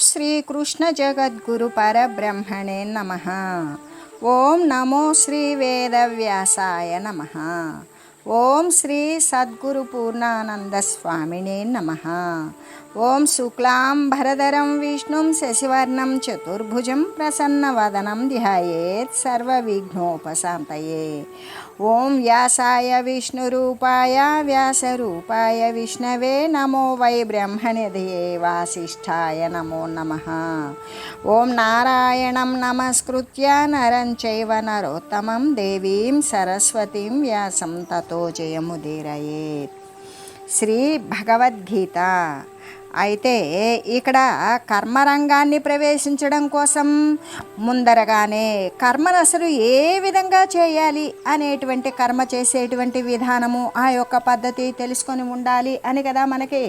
श्रीकृष्णजगद्गुरुपरब्रह्मणे नमः। ओं नमो श्री श्रीवेदव्यासाय नमः। ओं श्री सद्गुरुपूर्णानन्दस्वामिने नमः। ओं शुक्लां विष्णु विष्णुं शशिवर्णं चतुर्भुजं प्रसन्नवदनं ध्यायेत् सर्वविघ्नोपशान्तये। ओम व्यासाय विष्णुरूपाय व्यासरूपाय विष्णवे नमो वै ब्रह्मणिधये वासिष्ठाय नमो नमः। ओं नारायणं नमस्कृत्य नरं चैव नरोत्तमं देवीं सरस्वतीं व्यासं ततो जयमुदीरयेत्। श्रीभगवद्गीता అయితే ఇక్కడ కర్మరంగాన్ని ప్రవేశించడం కోసం ముందరగానే కర్మను అసలు ఏ విధంగా చేయాలి అనేటువంటి కర్మ చేసేటువంటి విధానము ఆ యొక్క పద్ధతి తెలుసుకొని ఉండాలి అని కదా మనకి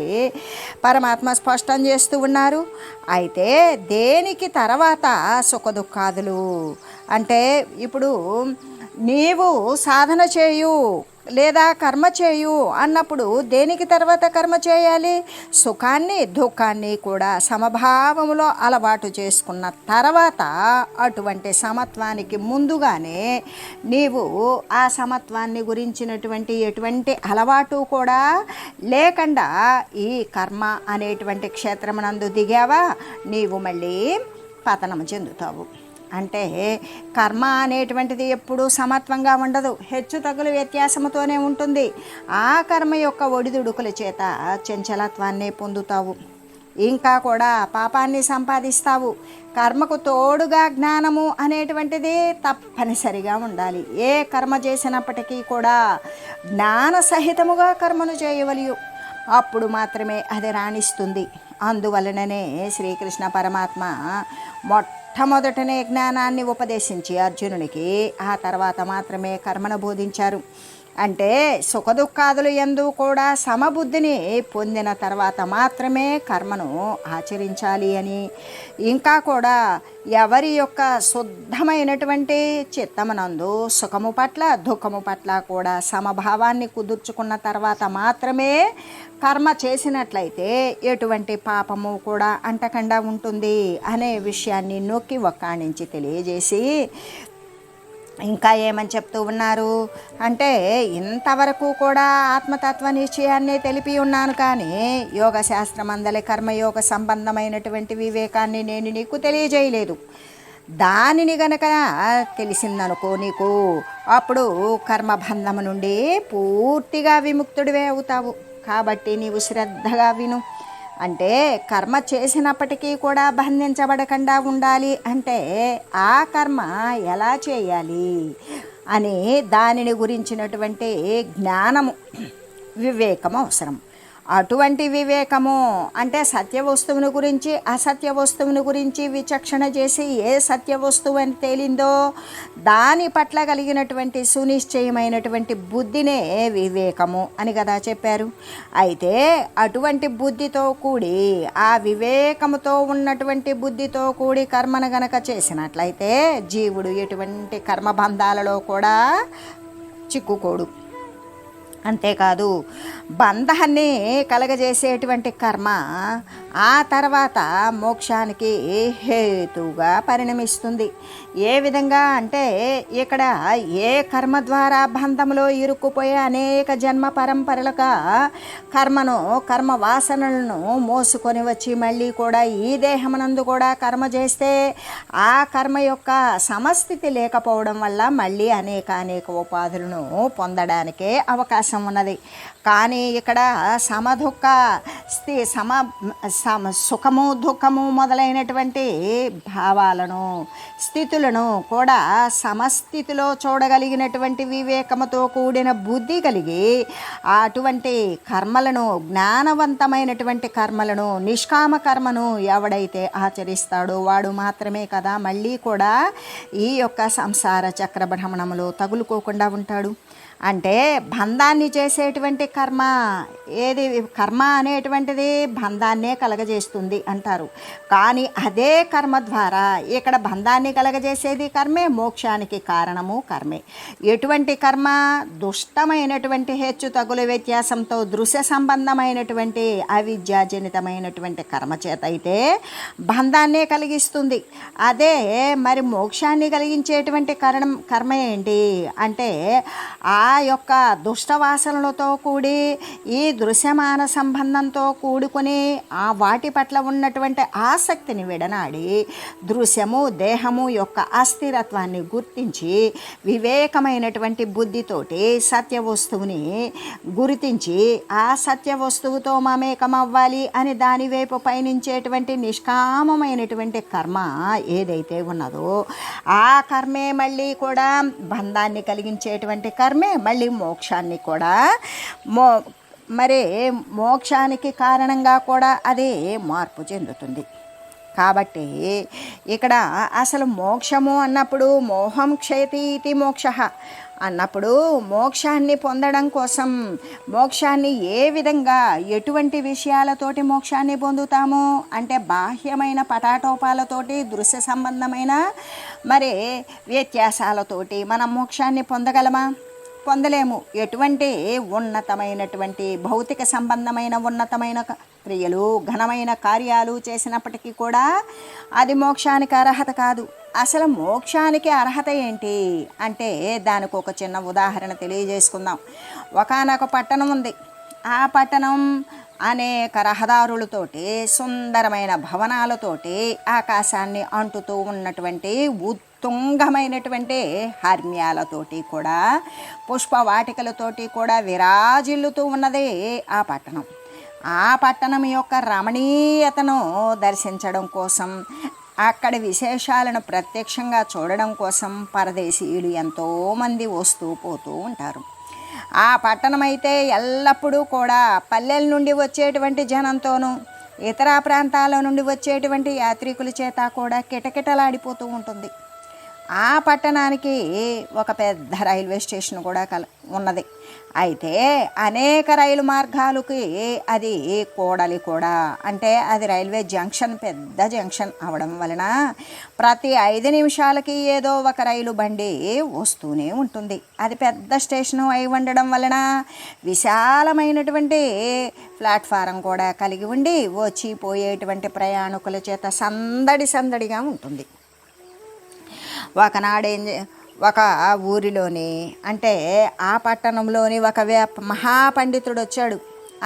పరమాత్మ స్పష్టం చేస్తూ ఉన్నారు. అయితే దేనికి తర్వాత సుఖదుఖాదులు? అంటే ఇప్పుడు నీవు సాధన చేయు లేదా కర్మ చేయు అన్నప్పుడు దేనికి తర్వాత కర్మ చేయాలి? సుఖాన్ని దుఃఖాన్ని కూడా సమభావములో అలవాటు చేసుకున్న తర్వాత అటువంటి సమత్వానికి ముందుగానే నీవు ఆ సమత్వాన్ని గురించినటువంటి ఎటువంటి అలవాటు కూడా లేకుండా ఈ కర్మ అనేటువంటి క్షేత్రమునందు దిగావా? నీవు మళ్ళీ పతనం చెందుతావు. అంటే కర్మ అనేటువంటిది ఎప్పుడూ సమత్వంగా ఉండదు. హెచ్చు తగులు వ్యత్యాసముతోనే ఉంటుంది. ఆ కర్మ యొక్క ఒడిదుడుకుల చేత చంచలత్వాన్ని పొందుతావు. ఇంకా కూడా పాపాన్ని సంపాదిస్తావు. కర్మకు తోడుగా జ్ఞానము అనేటువంటిది తప్పనిసరిగా ఉండాలి. ఏ కర్మ చేసినప్పటికీ కూడా జ్ఞాన సహితముగా కర్మను చేయవలియు. అప్పుడు మాత్రమే అది రాణిస్తుంది. అందువలననే శ్రీకృష్ణ పరమాత్మ మొట్టమొదటనే జ్ఞానాన్ని ఉపదేశించి అర్జునునికి ఆ తర్వాత మాత్రమే కర్మను బోధించారు. అంటే సుఖదుఖాదులు ఎందు కూడా సమబుద్ధిని పొందిన తర్వాత మాత్రమే కర్మను ఆచరించాలి అని. ఇంకా కూడా ఎవరి యొక్క శుద్ధమైనటువంటి చిత్తమనందు సుఖము పట్ల దుఃఖము పట్ల కూడా సమభావాన్ని కుదుర్చుకున్న తర్వాత మాత్రమే కర్మ చేసినట్లయితే ఎటువంటి పాపము కూడా అంటకుండా ఉంటుంది అనే విషయాన్ని నొక్కి ఒక్కాణించి తెలియజేసి ఇంకా ఏమని చెప్తూ ఉన్నారు? అంటే ఇంతవరకు కూడా ఆత్మతత్వ నిశ్చయాన్ని తెలిపి ఉన్నాను కానీ యోగ శాస్త్రం అందలి కర్మయోగ సంబంధమైనటువంటి వివేకాన్ని నేను నీకు తెలియజేయలేదు. దానిని గనక తెలిసిందనుకో నీకు అప్పుడు కర్మబంధము నుండి పూర్తిగా విముక్తుడివే అవుతావు. కాబట్టి నీవు శ్రద్ధగా విను. అంటే కర్మ చేసినప్పటికీ కూడా బంధించబడకుండా ఉండాలి అంటే ఆ కర్మ ఎలా చేయాలి అని దానిని గురించినటువంటి జ్ఞానము వివేకం అవసరం. అటువంటి వివేకము అంటే సత్య వస్తువుని గురించి అసత్య వస్తువుని గురించి విచక్షణ చేసి ఏ సత్య వస్తువు అని తేలిందో దాని పట్ల కలిగినటువంటి సునిశ్చయమైనటువంటి బుద్ధినే వివేకము అని కదా చెప్పారు. అయితే అటువంటి బుద్ధితో కూడి ఆ వివేకముతో ఉన్నటువంటి బుద్ధితో కూడి కర్మను గనక చేసినట్లయితే జీవుడు ఎటువంటి కర్మబంధాలలో కూడా చిక్కుకోడు. అంతేకాదు బంధాన్ని కలగజేసేటువంటి కర్మ ఆ తర్వాత మోక్షానికి హేతుగా పరిణమిస్తుంది. ఏ విధంగా అంటే ఇక్కడ ఏ కర్మ ద్వారా బంధంలో ఇరుక్కుపోయే అనేక జన్మ పరంపరలుగా కర్మను కర్మ వాసనలను మోసుకొని వచ్చి మళ్ళీ కూడా ఈ దేహమునందు కూడా కర్మ చేస్తే ఆ కర్మ యొక్క సమస్థితి లేకపోవడం వల్ల మళ్ళీ అనేక అనేక ఉపాధులను పొందడానికే అవకాశం ఉన్నది. కానీ ఇక్కడ సమదుఖ స్థి సమ సమ సుఖము దుఃఖము మొదలైనటువంటి భావాలను స్థితులను కూడా సమస్థితిలో చూడగలిగినటువంటి వివేకముతో కూడిన బుద్ధి కలిగి అటువంటి కర్మలను జ్ఞానవంతమైనటువంటి కర్మలను నిష్కామ కర్మను ఎవడైతే ఆచరిస్తాడో వాడు మాత్రమే కదా మళ్ళీ కూడా ఈ యొక్క సంసార చక్ర భ్రమణములో తగులుకోకుండా ఉంటాడు. అంటే బంధాన్ని చేసేటువంటి కర్మ ఏది కర్మ అనేటువంటిది బంధాన్నే కలగజేస్తుంది అంటారు. కానీ అదే కర్మ ద్వారా ఇక్కడ బంధాన్ని కలగజేసేది కర్మే మోక్షానికి కారణము కర్మే. ఎటువంటి కర్మ? దుష్టమైనటువంటి హెచ్చు తగుల వ్యత్యాసంతో దృశ్య సంబంధమైనటువంటి అవిద్యాజనితమైనటువంటి కర్మ చేత అయితే బంధాన్నే కలిగిస్తుంది. అదే మరి మోక్షాన్ని కలిగించేటువంటి కరణం కర్మ ఏంటి? అంటే ఆ ఆ యొక్క దుష్టవాసనలతో కూడి ఈ దృశ్యమాన సంబంధంతో కూడుకుని ఆ వాటి పట్ల ఉన్నటువంటి ఆసక్తిని విడనాడి దృశ్యము దేహము యొక్క అస్థిరత్వాన్ని గుర్తించి వివేకమైనటువంటి బుద్ధితోటి సత్య వస్తువుని గుర్తించి ఆ సత్య వస్తువుతో మమేకమవ్వాలి అని దాని వైపు పయనించేటువంటి నిష్కామమైనటువంటి కర్మ ఏదైతే ఉన్నదో ఆ కర్మే మళ్ళీ కూడా బంధాన్ని కలిగించేటువంటి కర్మే మళ్ళీ మోక్షాన్ని కూడా మో మరి మోక్షానికి కారణంగా కూడా అదే మార్పు చెందుతుంది. కాబట్టి ఇక్కడ అసలు మోక్షము అన్నప్పుడు మోహం క్షయతి ఇది మోక్ష. అన్నప్పుడు మోక్షాన్ని పొందడం కోసం మోక్షాన్ని ఏ విధంగా ఎటువంటి విషయాలతోటి మోక్షాన్ని పొందుతాము? అంటే బాహ్యమైన పటాటోపాలతోటి దృశ్య సంబంధమైన మరి వ్యత్యాసాలతోటి మనం మోక్షాన్ని పొందగలమా? పొందలేము. ఎటువంటి ఉన్నతమైనటువంటి భౌతిక సంబంధమైన ఉన్నతమైన క- క్రియలు ఘనమైన కార్యాలు చేసినప్పటికీ కూడా అది మోక్షానికి అర్హత కాదు. అసలు మోక్షానికి అర్హత ఏంటి? అంటే దానికి ఒక చిన్న ఉదాహరణ తెలియజేసుకుందాం. ఒకానొక పట్టణం ఉంది. ఆ పట్టణం అనేక రహదారులతోటి సుందరమైన భవనాలతోటి ఆకాశాన్ని అంటుతూ ఉన్నటువంటి ఉత్తుంగమైనటువంటి హర్మ్యాలతోటి కూడా పుష్పవాటికలతోటి కూడా విరాజిల్లుతూ ఉన్నది ఆ పట్టణం. ఆ పట్టణం యొక్క రమణీయతను దర్శించడం కోసం అక్కడి విశేషాలను ప్రత్యక్షంగా చూడడం కోసం పరదేశీయులు ఎంతోమంది వస్తూ పోతూ ఉంటారు. ఆ పట్టణం అయితే ఎల్లప్పుడూ కూడా పల్లెల నుండి వచ్చేటువంటి జనంతోనూ ఇతర ప్రాంతాల నుండి వచ్చేటువంటి యాత్రికుల చేత కూడా కిటకిటలాడిపోతూ ఉంటుంది. ఆ పట్టణానికి ఒక పెద్ద రైల్వే స్టేషన్ కూడా కల ఉన్నది. అయితే అనేక రైలు మార్గాలకి అది కూడలి కూడా. అంటే అది రైల్వే జంక్షన్ పెద్ద జంక్షన్ అవడం వలన ప్రతి ఐదు నిమిషాలకి ఏదో ఒక రైలు బండి వస్తూనే ఉంటుంది. అది పెద్ద స్టేషన్ అయి ఉండడం వలన విశాలమైనటువంటి ప్లాట్ఫారం కూడా కలిగి ఉండి వచ్చి పోయేటువంటి ప్రయాణికుల చేత సందడి సందడిగా ఉంటుంది. ఒకనాడేం ఒక ఊరిలోని అంటే ఆ పట్టణంలోని ఒక వే మహాపండితుడు వచ్చాడు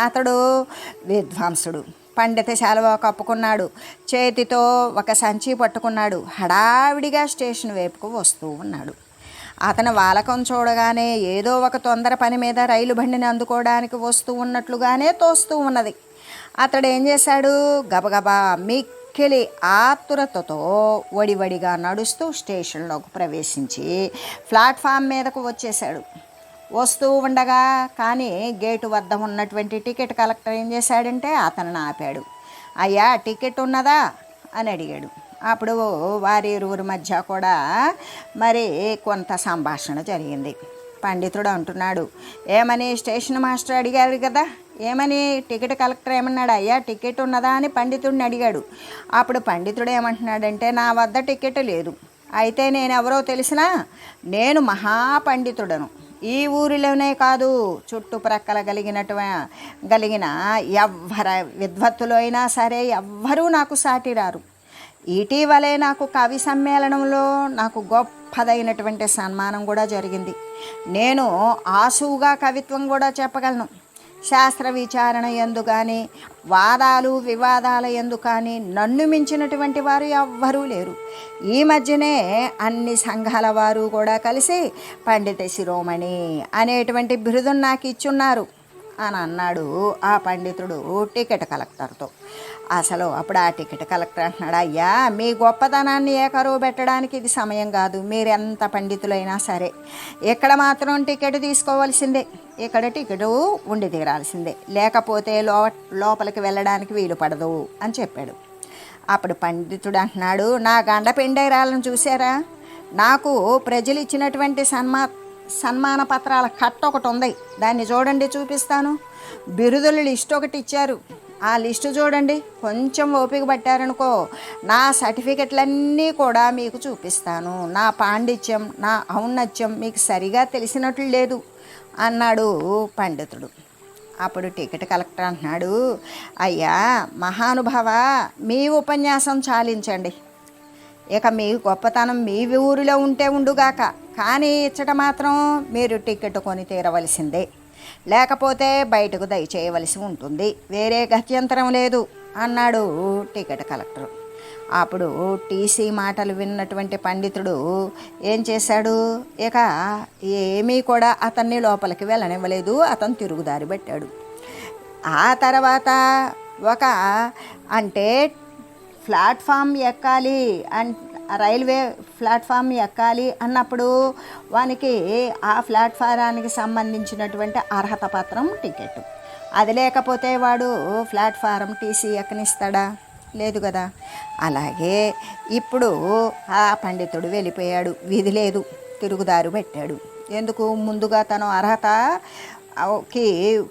అతడు విద్వాంసుడు. పండిత శాలువ కప్పుకున్నాడు. చేతితో ఒక సంచి పట్టుకున్నాడు. హడావిడిగా స్టేషన్ వైపుకు వస్తూ ఉన్నాడు. అతను వాలకం చూడగానే ఏదో ఒక తొందర పని మీద రైలు బండిని అందుకోవడానికి వస్తూ ఉన్నట్లుగానే తోస్తూ ఉన్నది. అతడు ఏం చేశాడు? గబగబా మిక్కిలి ఆతురతతో వడివడిగా నడుస్తూ స్టేషన్లోకి ప్రవేశించి ప్లాట్ఫామ్ మీదకు వచ్చేశాడు. వస్తూ ఉండగా కానీ గేటు వద్ద ఉన్నటువంటి టికెట్ కలెక్టర్ ఏం చేశాడంటే అతను ఆపాడు. అయ్యా టికెట్ ఉన్నదా? అని అడిగాడు. అప్పుడు వారి ఇరువురి మధ్య కూడా మరి కొంత సంభాషణ జరిగింది. పండితుడు అంటున్నాడు ఏమని స్టేషన్ మాస్టర్ అడిగారు కదా? ఏమని టికెట్ కలెక్టర్ ఏమన్నాడు అయ్యా టికెట్ ఉన్నదా? అని పండితుడిని అడిగాడు. అప్పుడు పండితుడు ఏమంటున్నాడంటే నా వద్ద టికెట్ లేదు. అయితే నేను ఎవరో తెలిసినా నేను మహాపండితుడను. ఈ ఊరిలోనే కాదు చుట్టుప్రక్కల కలిగినటు కలిగిన ఎవ్వర విద్వత్తులు అయినా సరే ఎవ్వరూ నాకు సాటి రారు ఇటీవలే నాకు కవి సమ్మేళనంలో నాకు గొప్పదైనటువంటి సన్మానం కూడా జరిగింది. నేను ఆసువుగా కవిత్వం కూడా చెప్పగలను. శాస్త్ర విచారణ ఎందు కానీ వాదాలు వివాదాల ఎందు కానీ నన్ను మించినటువంటి వారు ఎవ్వరూ లేరు. ఈ మధ్యనే అన్ని సంఘాల వారు కూడా కలిసి పండిత శిరోమణి అనేటువంటి బిరుదును నాకు ఇచ్చున్నారు అని అన్నాడు ఆ పండితుడు టికెట్ కలెక్టర్తో. అసలు అప్పుడు ఆ టికెట్ కలెక్టర్ అంటున్నాడు అయ్యా మీ గొప్పతనాన్ని ఏకరువు పెట్టడానికి ఇది సమయం కాదు. మీరు ఎంత పండితులైనా సరే ఇక్కడ మాత్రం టికెట్ తీసుకోవాల్సిందే. ఇక్కడ టికెట్ ఉండి తీరాల్సిందే. లేకపోతే లో లోపలికి వెళ్ళడానికి వీలు పడదు అని చెప్పాడు. అప్పుడు పండితుడు అంటున్నాడు నా గండ పెండైరాలను చూసారా నాకు ప్రజలు ఇచ్చినటువంటి సన్మా సన్మాన పత్రాల కట్ట ఒకటి ఉంది. దాన్ని చూడండి చూపిస్తాను. బిరుదుల లిస్ట్ ఒకటి ఇచ్చారు. ఆ లిస్టు చూడండి కొంచెం ఓపిక పట్టారనుకో నా సర్టిఫికెట్లన్నీ కూడా మీకు చూపిస్తాను. నా పాండిత్యం నా ఔన్నత్యం మీకు సరిగా తెలిసినట్లు లేదు. అన్నాడు పండితుడు. అప్పుడు టికెట్ కలెక్టర్ అంటున్నాడు అయ్యా మహానుభావ మీ ఉపన్యాసం చాలించండి. ఇక మీ గొప్పతనం మీ ఊరిలో ఉంటే ఉండుగాక కానీ ఇచ్చట మాత్రం మీరు టికెట్ కొని తీరవలసిందే. లేకపోతే బయటకు దయచేయవలసి ఉంటుంది. వేరే గత్యంతరం లేదు అన్నాడు టికెట్ కలెక్టర్. అప్పుడు టీసీ మాటలు విన్నటువంటి పండితుడు ఏం చేశాడు? ఇక ఏమీ కూడా అతన్ని లోపలికి వెళ్ళనివ్వలేదు. అతను తిరుగుదారి పెట్టాడు ఆ తర్వాత ఒక అంటే ప్లాట్ఫామ్ ఎక్కాలి అన్ రైల్వే ప్లాట్ఫామ్ ఎక్కాలి అన్నప్పుడు వానికి ఆ ప్లాట్ఫారానికి సంబంధించినటువంటి అర్హత పత్రం టికెట్ అది లేకపోతే వాడు ప్లాట్ఫారం టీసీ ఎక్కనిస్తాడా? లేదు కదా? అలాగే ఇప్పుడు ఆ పండితుడు వెళ్ళిపోయాడు. విధి లేదు. తిరుగుదారు పెట్టాడు. ఎందుకు? ముందుగా తను అర్హతకి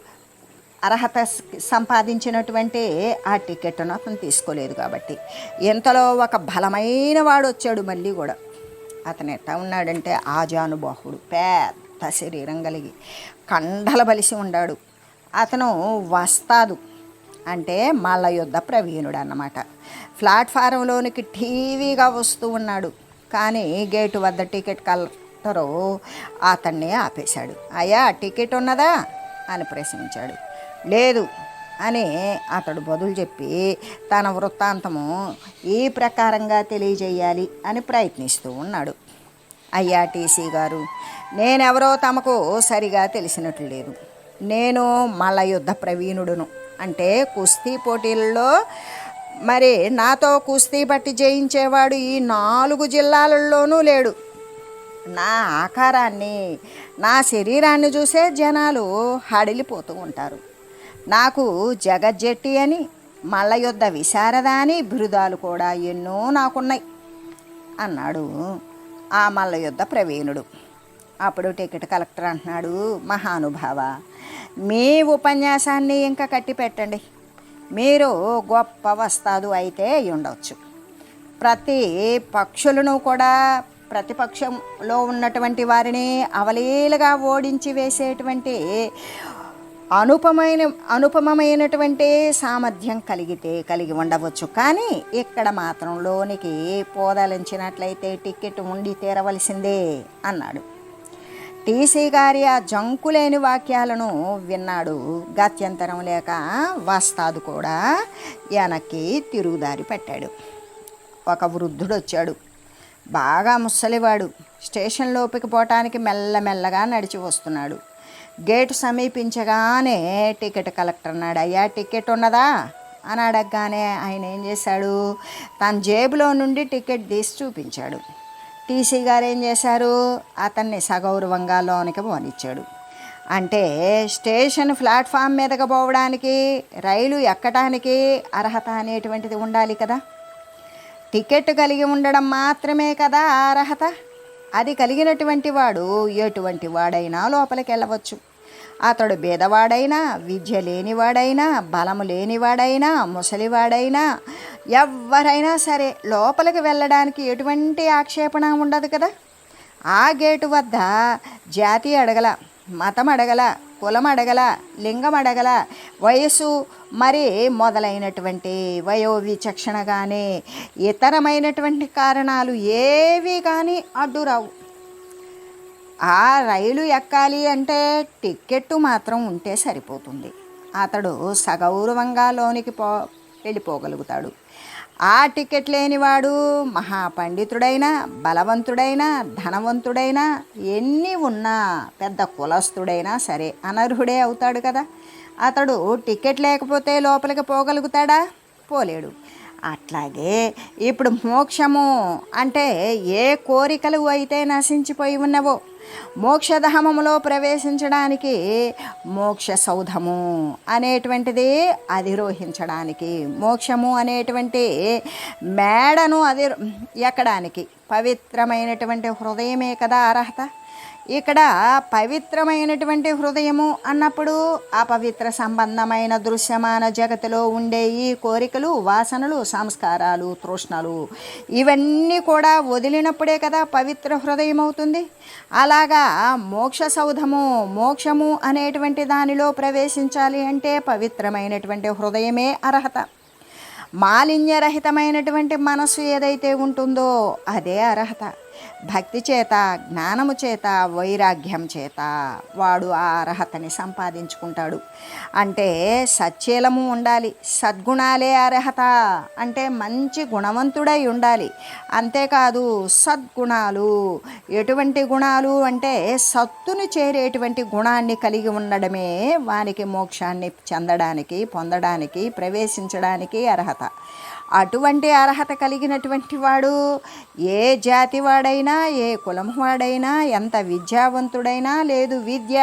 అర్హత సంపాదించినటువంటి ఆ టికెట్ను అతను తీసుకోలేదు కాబట్టి. ఇంతలో ఒక బలమైన వాడు వచ్చాడు మళ్ళీ కూడా. అతను ఎట్టా ఉన్నాడంటే ఆజానుబాహుడు పెద్ద శరీరం కలిగి కండల బలిసి ఉన్నాడు అతను వస్తాదు. అంటే మల్ల యుద్ధ ప్రవీణుడు అన్నమాట ప్లాట్ఫారంలోనికి టీవీగా వస్తూ ఉన్నాడు. కానీ గేటు వద్ద టికెట్ కలెక్టరు అతన్ని ఆపేశాడు. అయ్యా టికెట్ ఉన్నదా? అని ప్రశ్నించాడు. లేదు అని అతడు బదులు చెప్పి తన వృత్తాంతము ఈ ప్రకారంగా తెలియజేయాలి అని ప్రయత్నిస్తూ ఉన్నాడు. అయ్యా టీసీ గారు నేనెవరో తమకు సరిగా తెలిసినట్లు లేదు. నేను మల్ల యుద్ధ ప్రవీణుడును. అంటే కుస్తీ పోటీల్లో మరి నాతో కుస్తీ పట్టి జయించేవాడు ఈ నాలుగు జిల్లాలలోనూ లేడు. నా ఆకారాన్ని నా శరీరాన్ని చూసే జనాలు హడిలిపోతూ ఉంటారు. నాకు జగజ్జెట్టి అని మల్ల యుద్ధ విశారద అని బిరుదాలు కూడా ఎన్నో నాకున్నాయి అన్నాడు ఆ మల్లయుద్ధ ప్రవీణుడు. అప్పుడు టికెట్ కలెక్టర్ అంటున్నాడు మహానుభావ మీ ఉపన్యాసాన్ని ఇంకా కట్టి పెట్టండి మీరు గొప్ప వస్తాదు అయితే ఉండవచ్చు ప్రతి పక్షులను కూడా ప్రతిపక్షంలో ఉన్నటువంటి వారిని అవలీలుగా ఓడించి వేసేటువంటి అనుపమైన అనుపమమైనటువంటి సామర్థ్యం కలిగితే కలిగి ఉండవచ్చు. కానీ ఇక్కడ మాత్రం లోనికి పోదలించినట్లయితే టికెట్ ఉండి తీరవలసిందే అన్నాడు. టీసీ గారి ఆ జంకులేని వాక్యాలను విన్నాడు. గత్యంతరం లేక వస్తాదు కూడా వెనక్కి తిరుగుదారి పెట్టాడు. ఒక వృద్ధుడు వచ్చాడు. బాగా ముసలివాడు. స్టేషన్ లోపలికి పోవటానికి మెల్లమెల్లగా నడిచి వస్తున్నాడు. గేటు సమీపించగానే టికెట్ కలెక్టర్ అన్నాడు అయ్యా టికెట్ ఉన్నదా? అని అడగగానే ఆయన ఏం చేశాడు? తన జేబులో నుండి టికెట్ తీసి చూపించాడు. టీసీ గారు ఏం చేశారు? అతన్ని సగౌరవంగా లోనికి పోనిచ్చాడు. అంటే స్టేషన్ ప్లాట్ఫామ్ మీదకి పోవడానికి రైలు ఎక్కడానికి అర్హత అనేటువంటిది ఉండాలి కదా. టికెట్ కలిగి ఉండడం మాత్రమే కదా ఆ అర్హత. అది కలిగినటువంటి వాడు ఎటువంటి వాడైనా లోపలికి వెళ్ళవచ్చు. అతడు బీదవాడైనా విద్య లేనివాడైనా బలము లేనివాడైనా ముసలివాడైనా ఎవరైనా సరే లోపలికి వెళ్ళడానికి ఎటువంటి ఆక్షేపణ ఉండదు కదా? ఆ గేటు వద్ద జాతి అడగల మతం అడగల కులం అడగల లింగం అడగల వయసు మరి మొదలైనటువంటి వయో విచక్షణ కానీ ఇతరమైనటువంటి కారణాలు ఏవి కానీ అడ్డురావు ఆ రైలు ఎక్కాలి అంటే టిక్కెట్టు మాత్రం ఉంటే సరిపోతుంది. అతడు సగౌరవంగా లోనికి పో వెళ్ళిపోగలుగుతాడు. ఆ టికెట్ లేనివాడు మహాపండితుడైనా బలవంతుడైనా ధనవంతుడైనా ఎన్ని ఉన్నా పెద్ద కులస్తుడైనా సరే అనర్హుడే అవుతాడు కదా. అతడు టికెట్ లేకపోతే లోపలికి పోగలుగుతాడా? పోలేడు. అట్లాగే ఇప్పుడు మోక్షము అంటే ఏ కోరికలు అయితే నశించిపోయి ఉన్నవో మోక్షధామములో ప్రవేశించడానికి మోక్ష సౌధము అనేటువంటిది అధిరోహించడానికి మోక్షము అనేటువంటి మేడను అధి ఎక్కడానికి పవిత్రమైనటువంటి హృదయమే కదా అర్హత? ఇక్కడ పవిత్రమైనటువంటి హృదయము అన్నప్పుడు అపవిత్ర సంబంధమైన దృశ్యమాన జగతిలో ఉండే ఈ కోరికలు వాసనలు సంస్కారాలు తృష్ణలు ఇవన్నీ కూడా వదిలినప్పుడే కదా పవిత్ర హృదయం అవుతుంది అలాగా మోక్ష సౌధము మోక్షము అనేటువంటి దానిలో ప్రవేశించాలి అంటే పవిత్రమైనటువంటి హృదయమే అర్హత. మాలిన్యరహితమైనటువంటి మనస్సు ఏదైతే ఉంటుందో అదే అర్హత. భక్తి చేత జ్ఞానము చేత వైరాగ్యం చేత వాడు ఆ అర్హతని సంపాదించుకుంటాడు. అంటే సచ్చీలము ఉండాలి సద్గుణాలే అర్హత అంటే మంచి గుణవంతుడై ఉండాలి. అంతేకాదు సద్గుణాలు ఎటువంటి గుణాలు అంటే సత్తుని చేరేటువంటి గుణాన్ని కలిగి ఉండడమే వానికి మోక్షాన్ని చెందడానికి పొందడానికి ప్రవేశించడానికి అర్హత. అటువంటి అర్హత కలిగినటువంటి వాడు ఏ జాతి వాడైనా ఏ కులం వాడైనా ఎంత విద్యావంతుడైనా లేదు విద్య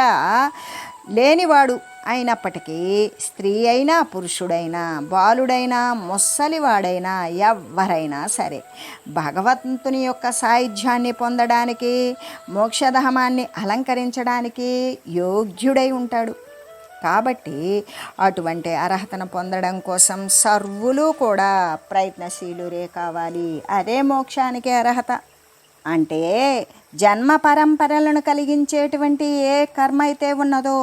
లేనివాడు అయినప్పటికీ స్త్రీ అయినా పురుషుడైనా బాలుడైనా ముసలివాడైనా ఎవరైనా సరే భగవంతుని యొక్క సాయుధ్యాన్ని పొందడానికి మోక్షధామాన్ని అలంకరించడానికి యోగ్యుడై ఉంటాడు. కాబట్టి అటువంటి అర్హతను పొందడం కోసం సర్వులు కూడా ప్రయత్నశీలురే కావాలి. అదే మోక్షానికి అర్హత. అంటే జన్మ పరంపరలను కలిగించేటువంటి ఏ కర్మ అయితే ఉన్నదో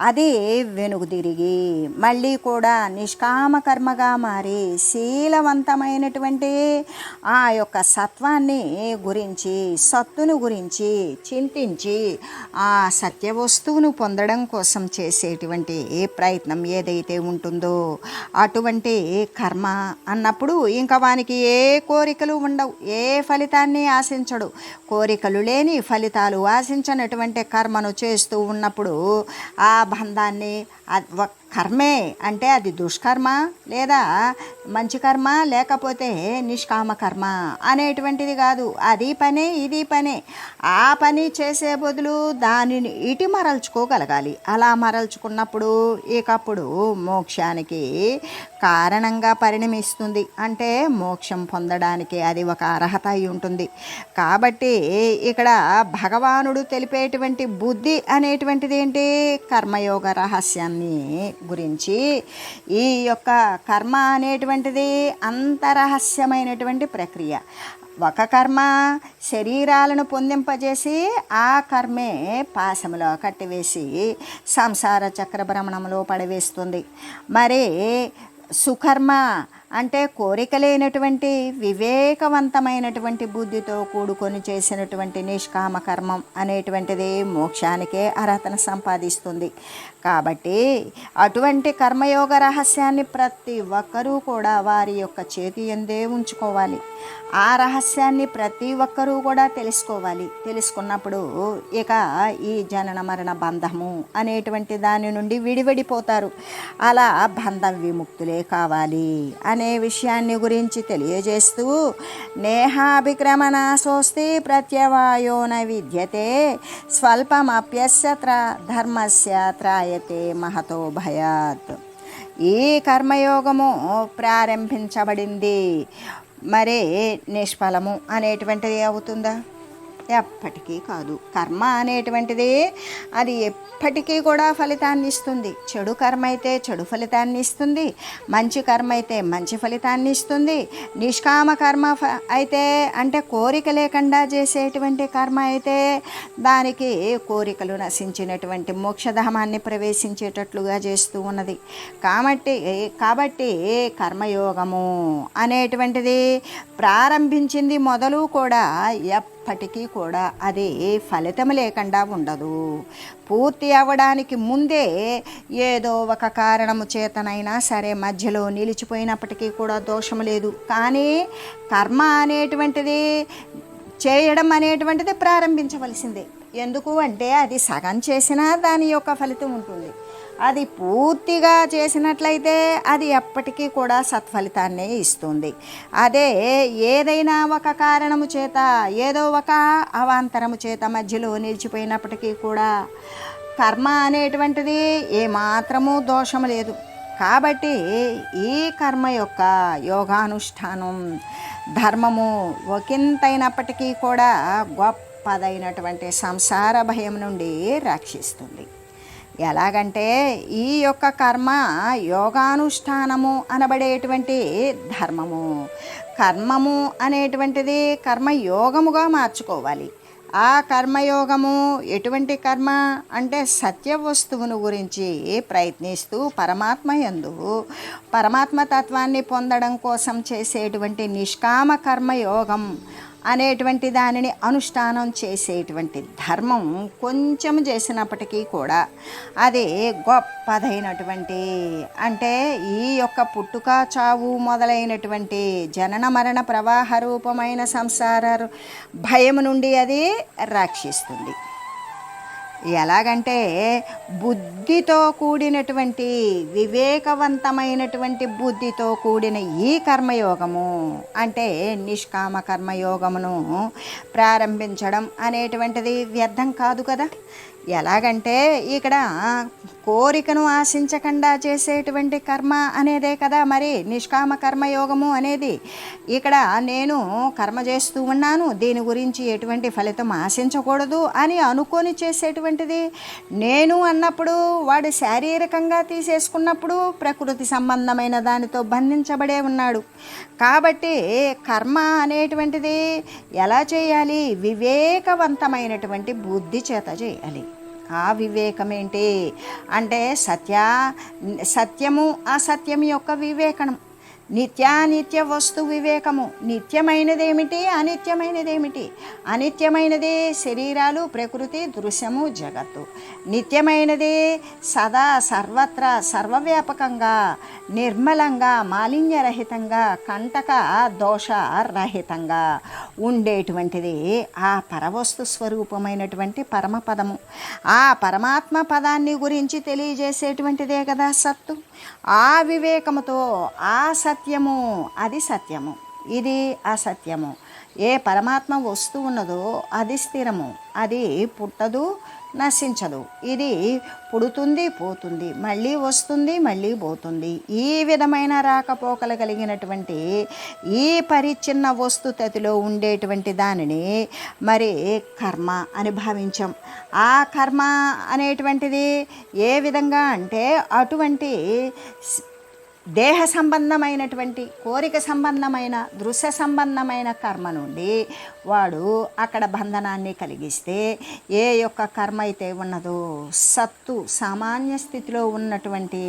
అది వెనుగుదిరిగి మళ్ళీ కూడా నిష్కామ కర్మగా మారి శీలవంతమైనటువంటి ఆ యొక్క సత్వాన్ని గురించి సత్తును గురించి చింతించి ఆ సత్య వస్తువును పొందడం కోసం చేసేటువంటి ప్రయత్నం ఏదైతే ఉంటుందో అటువంటి కర్మ అన్నప్పుడు ఇంకా వానికి ఏ కోరికలు ఉండవు ఏ ఫలితాన్ని ఆశించడు. కోరికలు లేని ఫలితాలు ఆశించినటువంటి కర్మను చేస్తూ ఉన్నప్పుడు ఆ బంధాన్ని కర్మే అంటే అది దుష్కర్మ లేదా మంచి కర్మ లేకపోతే నిష్కామ కర్మ అనేటువంటిది కాదు. అది పనే ఇది పనే. ఆ పని చేసే బదులు దానిని ఇటు మరల్చుకోగలగాలి. అలా మరల్చుకున్నప్పుడు ఇకప్పుడు మోక్షానికి కారణంగా పరిణమిస్తుంది. అంటే మోక్షం పొందడానికి అది ఒక అర్హత అయి ఉంటుంది. కాబట్టి ఇక్కడ భగవానుడు తెలిపేటువంటి బుద్ధి అనేటువంటిది ఏంటి? కర్మయోగ రహస్యాన్ని గురించి. ఈ యొక్క కర్మ అనేటువంటి అనేటువంటిది అంతరహస్యమైనటువంటి ప్రక్రియ. ఒక కర్మ శరీరాలను పొందింపజేసి ఆ కర్మే పాశములో కట్టివేసి సంసార చక్ర భ్రమణంలో పడవేస్తుంది. మరి సుకర్మ అంటే కోరిక లేనటువంటి వివేకవంతమైనటువంటి బుద్ధితో కూడుకొని చేసినటువంటి నిష్కామ కర్మం అనేటువంటిది మోక్షానికే అర్హతను సంపాదిస్తుంది. కాబట్టి అటువంటి కర్మయోగ రహస్యాన్ని ప్రతి ఒక్కరూ కూడా వారి యొక్క చేతి ఎందే ఉంచుకోవాలి. ఆ రహస్యాన్ని ప్రతి ఒక్కరూ కూడా తెలుసుకోవాలి. తెలుసుకున్నప్పుడు ఇక ఈ జనన మరణ బంధము అనేటువంటి దాని నుండి విడివడిపోతారు. అలా బంధం విముక్తులే కావాలి అని అనే విషయాన్ని గురించి తెలియజేస్తూ నేహాభిక్రమణ స్వస్తి ప్రత్యవాయోన విద్యతే స్వల్పమప్యస్య ధర్మస్య త్రాయతే మహతో భయాత్. ఈ కర్మయోగము ప్రారంభించబడింది. మరే నిష్ఫలము అనేటువంటిది అవుతుందా? ఎప్పటికీ కాదు. కర్మ అనేటువంటిది అది ఎప్పటికీ కూడా ఫలితాన్ని ఇస్తుంది. చెడు కర్మ అయితే చెడు ఫలితాన్ని ఇస్తుంది. మంచి కర్మ అయితే మంచి ఫలితాన్ని ఇస్తుంది. నిష్కామ కర్మ అయితే అంటే కోరిక లేకుండా చేసేటువంటి కర్మ అయితే దానికి కోరికలు నశించినటువంటి మోక్షధామాన్ని ప్రవేశించేటట్లుగా చేస్తూ ఉన్నది. కాబట్టి కాబట్టి కర్మయోగము అనేటువంటిది ప్రారంభించింది మొదలు కూడా ఎప్పటికీ కూడా అది ఫలితం లేకుండా ఉండదు. పూర్తి అవ్వడానికి ముందే ఏదో ఒక కారణము చేతనైనా సరే మధ్యలో నిలిచిపోయినప్పటికీ కూడా దోషం లేదు. కానీ కర్మ అనేటువంటిది చేయడం అనేటువంటిది ప్రారంభించవలసిందే. ఎందుకు అంటే అది సగం చేసినా దాని యొక్క ఫలితం ఉంటుంది. అది పూర్తిగా చేసినట్లయితే అది ఎప్పటికీ కూడా సత్ఫలితాన్నే ఇస్తుంది. అదే ఏదైనా ఒక కారణము చేత ఏదో ఒక అవాంతరము చేత మధ్యలో నిలిచిపోయినప్పటికీ కూడా కర్మ అనేటువంటిది ఏమాత్రము దోషము లేదు. కాబట్టి ఈ కర్మ యొక్క యోగానుష్ఠానం ధర్మము ఒకంతైనప్పటికీ కూడా గొప్పదైనటువంటి సంసార భయం నుండి రక్షిస్తుంది. ఎలాగంటే ఈ యొక్క కర్మ యోగానుష్ఠానము అనబడేటువంటి ధర్మము. కర్మము అనేటువంటిది కర్మయోగముగా మార్చుకోవాలి. ఆ కర్మయోగము ఎటువంటి కర్మ అంటే సత్య వస్తువును గురించి ప్రయత్నిస్తూ పరమాత్మ యందు పరమాత్మ తత్వాన్ని పొందడం కోసం చేసేటువంటి నిష్కామ కర్మయోగం అనేటువంటి దానిని అనుష్ఠానం చేసేటువంటి ధర్మం కొంచెం చేసినప్పటికీ కూడా అది గొప్పదైనటువంటి అంటే ఈ యొక్క పుట్టుక చావు మొదలైనటువంటి జనన మరణ ప్రవాహ రూపమైన సంసార భయం నుండి అది రక్షిస్తుంది. ఎలాగంటే బుద్ధితో కూడినటువంటి వివేకవంతమైనటువంటి బుద్ధితో కూడిన ఈ కర్మయోగము అంటే నిష్కామ కర్మయోగమును ప్రారంభించడం అనేటువంటిది వ్యర్థం కాదు కదా. ఎలాగంటే ఇక్కడ కోరికను ఆశించకుండా చేసేటువంటి కర్మ అనేదే కదా మరి నిష్కామ కర్మయోగము అనేది. ఇక్కడ నేను కర్మ చేస్తూ ఉన్నాను దీని గురించి ఎటువంటి ఫలితం ఆశించకూడదు అని అనుకొని చేసేటువంటిది. నేను అన్నప్పుడు వాడు శారీరకంగా తీసేసుకున్నప్పుడు ప్రకృతి సంబంధమైన దానితో బంధించబడే ఉన్నాడు. కాబట్టి కర్మ అనేటువంటిది ఎలా చేయాలి? వివేకవంతమైనటువంటి బుద్ధి చేత చేయాలి. ఆ వివేకం ఏంటి అంటే సత్య సత్యము అసత్యం యొక్క వివేకం నిత్యానిత్య వస్తు వివేకము. నిత్యమైనదేమిటి? అనిత్యమైనదేమిటి? అనిత్యమైనది శరీరాలు ప్రకృతి దృశ్యము జగత్తు. నిత్యమైనది సదా సర్వత్రా సర్వవ్యాపకంగా నిర్మలంగా మాలిన్యరహితంగా కంటక దోష రహితంగా ఉండేటువంటిది ఆ పరవస్తు స్వరూపమైనటువంటి పరమపదము. ఆ పరమాత్మ పదాన్ని గురించి తెలియజేసేటువంటిదే కదా సత్తు. ఆ వివేకముతో ఆ సత్యము అది సత్యము. ఇది అసత్యము. ఏ పరమాత్మ వస్తువు ఉన్నదో అది స్థిరము. అది పుట్టదు నశించదు. ఇది పుడుతుంది పోతుంది. మళ్ళీ వస్తుంది మళ్ళీ పోతుంది. ఈ విధమైన రాకపోకలు కలిగినటువంటి ఈ పరిచ్ఛిన్న వస్తుతతిలో ఉండేటువంటి దానిని మరి కర్మ అని భావించాం. ఆ కర్మ అనేటువంటిది ఏ విధంగా అంటే అటువంటి దేహ సంబంధమైనటువంటి కోరిక సంబంధమైన దృశ్య సంబంధమైన కర్మ నుండి వాడు అక్కడ బంధనాన్ని కలిగిస్తే ఏ యొక్క కర్మ అయితే ఉన్నదో సత్తు సామాన్య స్థితిలో ఉన్నటువంటి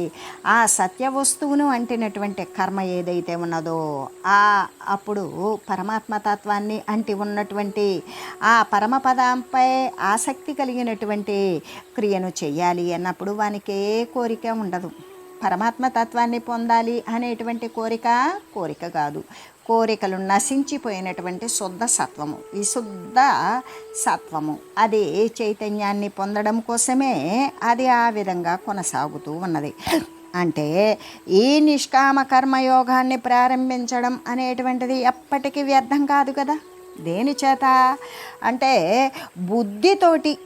ఆ సత్య వస్తువును అంటినటువంటి కర్మ ఏదైతే ఉన్నదో ఆ అప్పుడు పరమాత్మతత్వాన్ని అంటి ఉన్నటువంటి ఆ పరమపదంపై ఆసక్తి కలిగినటువంటి క్రియను చేయాలి అన్నప్పుడు వానికి ఏ కోరిక ఉండదు. పరమాత్మ తత్వాన్ని పొందాలి అనేటువంటి కోరిక కోరిక కాదు. కోరికలు నశించిపోయినటువంటి శుద్ధ సత్వము. విశుద్ధ సత్వము అది చైతన్యాన్ని పొందడం కోసమే అది ఆ విధంగా కొనసాగుతూ ఉన్నది. అంటే ఈ నిష్కామ కర్మయోగాన్ని ప్రారంభించడం అనేటువంటిది ఎప్పటికీ వ్యర్థం కాదు కదా? దేని చేత? అంటే బుద్ధితోటి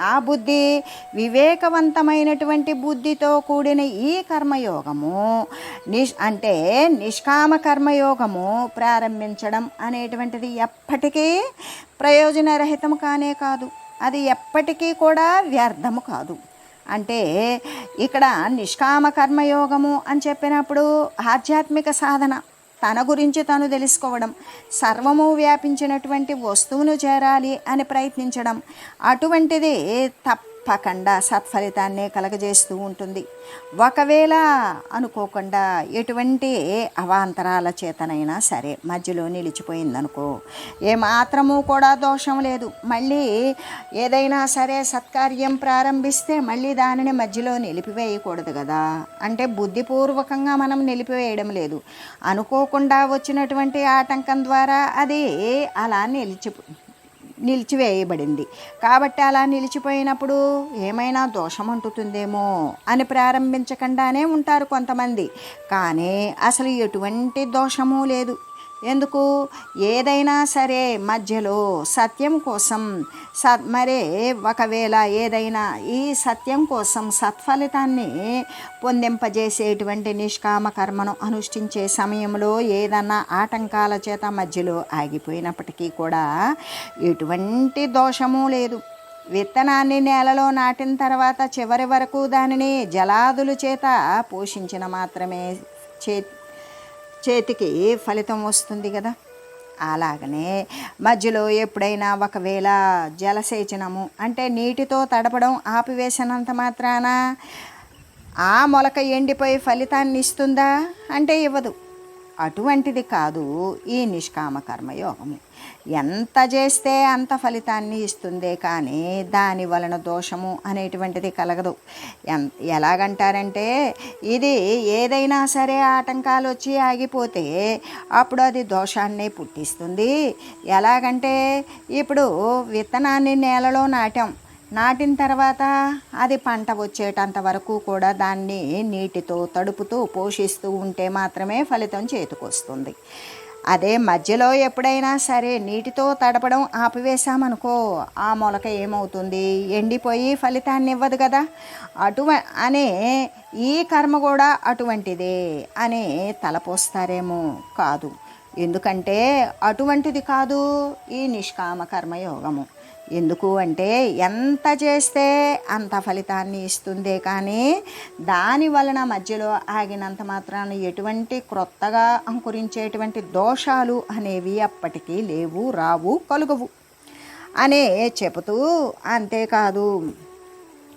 ఆ బుద్ధి వివేకవంతమైనటువంటి బుద్ధితో కూడిన ఈ కర్మయోగము నిష్ అంటే నిష్కామ కర్మయోగము ప్రారంభించడం అనేటువంటిది ఎప్పటికీ ప్రయోజనరహితం కానే కాదు. అది ఎప్పటికీ కూడా వ్యర్థము కాదు. అంటే ఇక్కడ నిష్కామ కర్మయోగము అని చెప్పినప్పుడు ఆధ్యాత్మిక సాధన తన గురించి తను తెలుసుకోవడం సర్వము వ్యాపించినటువంటి వస్తువును చేరాలి అని ప్రయత్నించడం. అటువంటిది తప్పకుండా సత్ఫలితాన్నే కలగజేస్తూ ఉంటుంది. ఒకవేళ అనుకోకుండా ఎటువంటి అవాంతరాల చేతనైనా సరే మధ్యలో నిలిచిపోయిందనుకో ఏమాత్రము కూడా దోషం లేదు. మళ్ళీ ఏదైనా సరే సత్కార్యం ప్రారంభిస్తే మళ్ళీ దానిని మధ్యలో నిలిపివేయకూడదు కదా. అంటే బుద్ధిపూర్వకంగా మనం నిలిపివేయడం లేదు. అనుకోకుండా వచ్చినటువంటి ఆటంకం ద్వారా అది అలా నిలిచిపో నిలిచివేయబడింది. కాబట్టి అలా నిలిచిపోయినప్పుడు ఏమైనా దోషం అంటుతుందేమో అని ప్రారంభించకుండానే ఉంటారు కొంతమంది. కానీ అసలు ఎటువంటి దోషము లేదు. ఎందుకు? ఏదైనా సరే మధ్యలో సత్యం కోసం సత్ మరే ఒకవేళ ఏదైనా ఈ సత్యం కోసం సత్ఫలితాన్ని పొందింపజేసేటువంటి నిష్కామ కర్మను అనుష్ఠించే సమయంలో ఏదన్నా ఆటంకాల చేత మధ్యలో ఆగిపోయినప్పటికీ కూడా ఎటువంటి దోషము లేదు. విత్తనాన్ని నేలలో నాటిన తర్వాత చివరి వరకు దానిని జలాదుల చేత పోషించిన మాత్రమే చే చేతికి ఫలితం వస్తుంది కదా? అలాగనే మధ్యలో ఎప్పుడైనా ఒకవేళ జలసేచనము అంటే నీటితో తడపడం ఆపివేసినంత మాత్రాన ఆ మొలక ఎండిపోయి ఫలితాన్ని ఇస్తుందా? అంటే ఇవ్వదు. అటువంటిది కాదు ఈ నిష్కామ కర్మయోగము ఎంత చేస్తే అంత ఫలితాన్ని ఇస్తుందే కానీ దాని వలన దోషము అనేటువంటిది కలగదు. ఎలాగంటారంటే ఇది ఏదైనా సరే ఆటంకాలు వచ్చి ఆగిపోతే అప్పుడు అది దోషాన్ని పుట్టిస్తుంది. ఎలాగంటే ఇప్పుడు విత్తనాన్ని నేలలో నాటాం. నాటిన తర్వాత అది పంట వచ్చేటంత వరకు కూడా దాన్ని నీటితో తడుపుతూ పోషిస్తూ ఉంటే మాత్రమే ఫలితం చేతికొస్తుంది. అదే మధ్యలో ఎప్పుడైనా సరే నీటితో తడపడం ఆపివేశామనుకో ఆ మొలక ఏమవుతుంది? ఎండిపోయి ఫలితాన్ని ఇవ్వదు కదా. అటువ అనే ఈ కర్మ కూడా అటువంటిదే అనే తలపోస్తారేమో కాదు. ఎందుకంటే అటువంటిది కాదు ఈ నిష్కామ కర్మయోగము. ఎందుకు అంటే ఎంత చేస్తే అంత ఫలితాన్ని ఇస్తుందే కానీ దాని వలన మధ్యలో ఆగినంత మాత్రాన ఎటువంటి క్రొత్తగా అంకురించేటువంటి దోషాలు అనేవి అప్పటికీ లేవు రావు కలుగవు. అనే చెబుతూ అంతేకాదు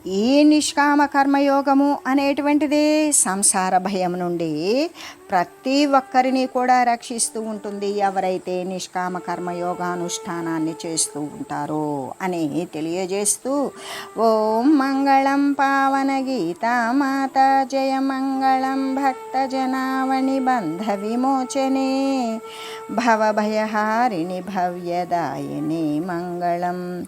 ఈ నిష్కామ కర్మయోగము అనేటువంటిది సంసార భయం నుండి ప్రతి ఒక్కరిని కూడా రక్షిస్తూ ఉంటుంది. ఎవరైతే నిష్కామ కర్మయోగానుష్ఠానాన్ని చేస్తూ ఉంటారో అని తెలియజేస్తూ ఓం మంగళం పావన గీతామాత జయ మంగళం భక్త జనావణి బంధ విమోచనే. భవభయహారిణి భవ్యదాయిని మంగళం.